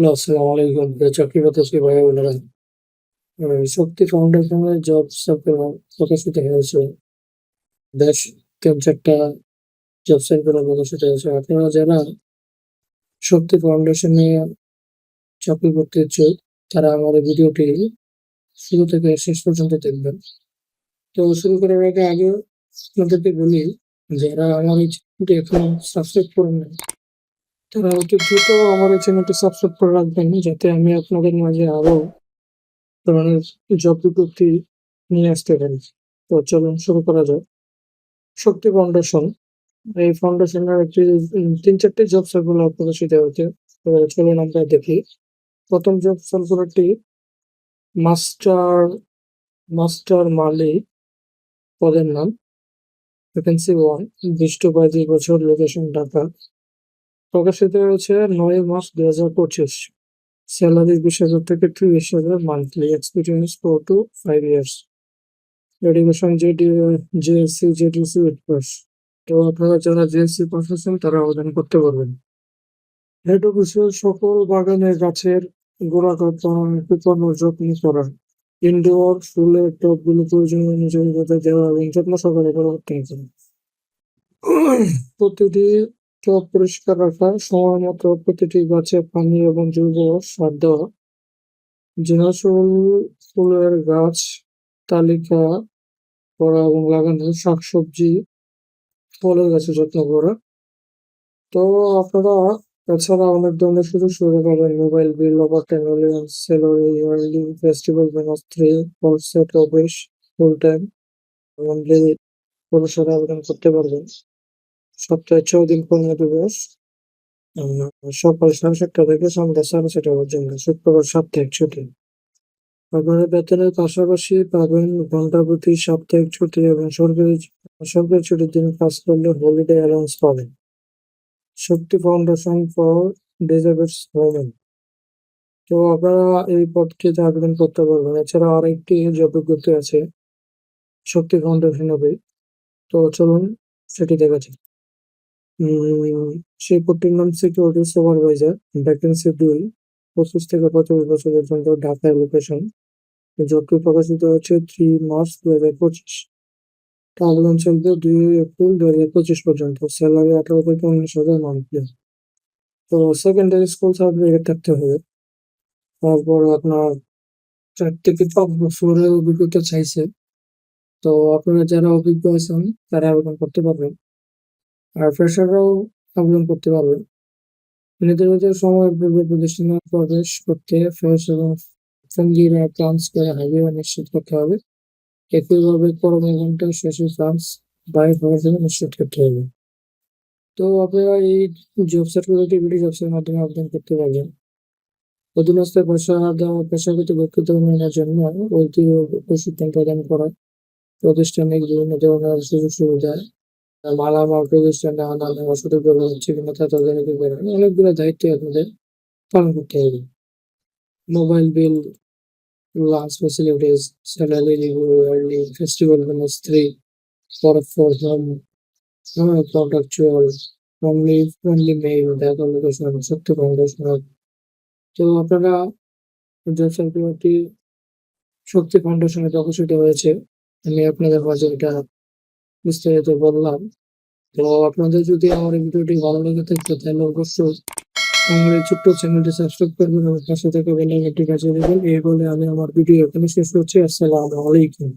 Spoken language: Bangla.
হ্যালো, আসসালামু আলাইকুম। প্রিয় চাকরি প্রত্যাশী ভাই বোনেরা। শক্তি ফাউন্ডেশনের জব প্রকাশিত হয়েছে। বেশ ৩-৪ টা জব সার্কুলার প্রকাশিত হয়েছে। আপনারা যারা শক্তি ফাউন্ডেশনে চাকরি করতে ইচ্ছুক, তারা আমার ভিডিওটি শুরু থেকে শেষ পর্যন্ত দেখবেন। তো শুরু করার আগে, আগে আপনাদেরকে বলি, যারা আমার এই চ্যানেলটি এখনও সাবস্ক্রাইব করেন তারা অতি দ্রুত আমার এই চ্যানেলটি সাবস্ক্রাইব করে রাখবেন, যাতে আমি আপনাদের মাঝে আরও ধরনের জব বিজ্ঞপ্তি নিয়ে আসতে পারি। তো চলুন শুরু করা যাক। শক্তি ফাউন্ডেশন, এই ফাউন্ডেশনের একটি উম ৩-৪ জব সার্কুলার প্রকাশিত হয়েছে। তো চলুন আমরা দেখি। প্রথম জব সার্কুলারটি মাস্টার, মাস্টার মালি পদের নাম। ভ্যাকেন্সি 1 ২০ টু ৩৫ বছর, লোকেশন ঢাকা। প্রকাশিত হয়েছে ৯ মার্চ ২০২৫। স্যালারি ২০,০০০ থেকে ৩০,০০০ monthly. Experience four to five years. Education JD JSC, JDC with pass. তো আপনারা যারা জেএসসি পাস আছেন তারা আবেদন করতে পারবেন। হেড অফিসের সকল বাগানের গাছের গোড়া যত্ন করা। ইনডোর ফুলের টবগুলো প্রয়োজনীয় অনুযায়ী যাতে দেওয়া এবং যত্ন সহকারে পরিবর্তন করা। প্রতিটি টব পরিষ্কার রাখা, সময়মতো প্রতিটি গাছে পানি এবং জৈব সার দেওয়া। জেনারেল ফুলের গাছ তালিকা করা এবং লাগানো, শাকসবজি, ফলের গাছের যত্ন করা। তো আপনারা এছাড়া অনেক ধরনের সুযোগ সুবিধা পাবেন। Mobile bill, overtime allowance, salary, yearly, festival bonus 3, wholesale office, full time, monthly পুরুষেরা আবেদন করতে পারবেন। সপ্তাহে ৬ দিন কর্মদিবস। আ সকাল ৭:৩০ থেকে সন্ধ্যা ৬:৩০ পর্যন্ত। শুক্রবার সাপ্তাহিক ছুটি। আপনারা বেতনের পাশাপাশি পাবেন ঘণ্টা প্রতি সাপ্তাহিক ছুটি এবং সরকারি সরকারি ছুটির দিন কাজ করলে হলিডে অ্যালাউন্স পাবেন। Shakti foundation for disabled women. তো আপনারা এই পদটিতে আবেদন করতে পারবেন। এছাড়া আরেকটি জব বিজ্ঞপ্তি আছে, শক্তি ফাউন্ডেশনেরই। তো চলুন সেটি দেখা যাক। সেই পদটির নাম সিকিউরিটি সুপারভাইজার। ভ্যাকেন্সি ২ ২৫ থেকে পঁচিশ বছর পর্যন্ত ঢাকায় লোকেশন। জবটি প্রকাশিত হচ্ছে থ্রি মার্চ দু হাজার পঁচিশ আবেদন চলবে ২ এপ্রিল ২০২৫ পর্যন্ত। স্যালারি ১৮ থেকে ১৯,০০০ মান্থলি। তো সেকেন্ডারি স্কুল সার্টিফিকেট থাকতে হবে। তারপর আপনার ৪ থেকে ৫ বছরের অভিজ্ঞতা চাইছে। তো আপনারা যারা অভিজ্ঞ আছেন তারা আবেদন করতে পারবেন। আর ফ্রেশাররাও আবেদন করতে পারবেন। নির্ধারিত সময়ের পূর্বে প্রতিষ্ঠানে প্রবেশ করতে ফ্রেশ এবং সঙ্গীরা ক্লান্স করে হাজিরা নিশ্চিত করতে হবে। একইভাবে কর্মঘণ্টা শেষে ক্লান্স বাইর হওয়ার জন্য নিশ্চিত করতে হবে। তো আপনারা এই জব সার্কুলারটি বিডি জবসের মাধ্যমে আবেদন করতে পারবেন। অধীনস্থ পেশা দেওয়া পেশাগত দক্ষতা উন্নয়নের জন্য ঐতি প্রশিক্ষণ প্রদান করা। প্রাতিষ্ঠানিক বিভিন্ন ধরনের সুযোগ সুবিধা, মালামাল প্রতিষ্ঠানে সঠিক ব্যবহার হচ্ছে কিনা তা। অনেকগুলো দায়িত্ব আপনাদের পালন করতে হবে। Mobile bill, lunch facilities salary festival bonus 3, work for home, contractual, family friendly male, Dhaka location, Shakti foundation. তো আপনারা ফাউন্ডেশনে হয়েছে। আমি আপনাদের মাঝে এটা বিস্তারিত বললাম। তো আপনাদের যদি আমার ভিডিওটি ভালো লেগে থাকে তাহলে অবশ্যই আমার এই ছোট্ট চ্যানেলটি সাবস্ক্রাইব করবেন এবং পাশে থাকা দেবেন এই বলে আমি আমার ভিডিও এখানে শেষ করছি। আসসালামু আলাইকুম।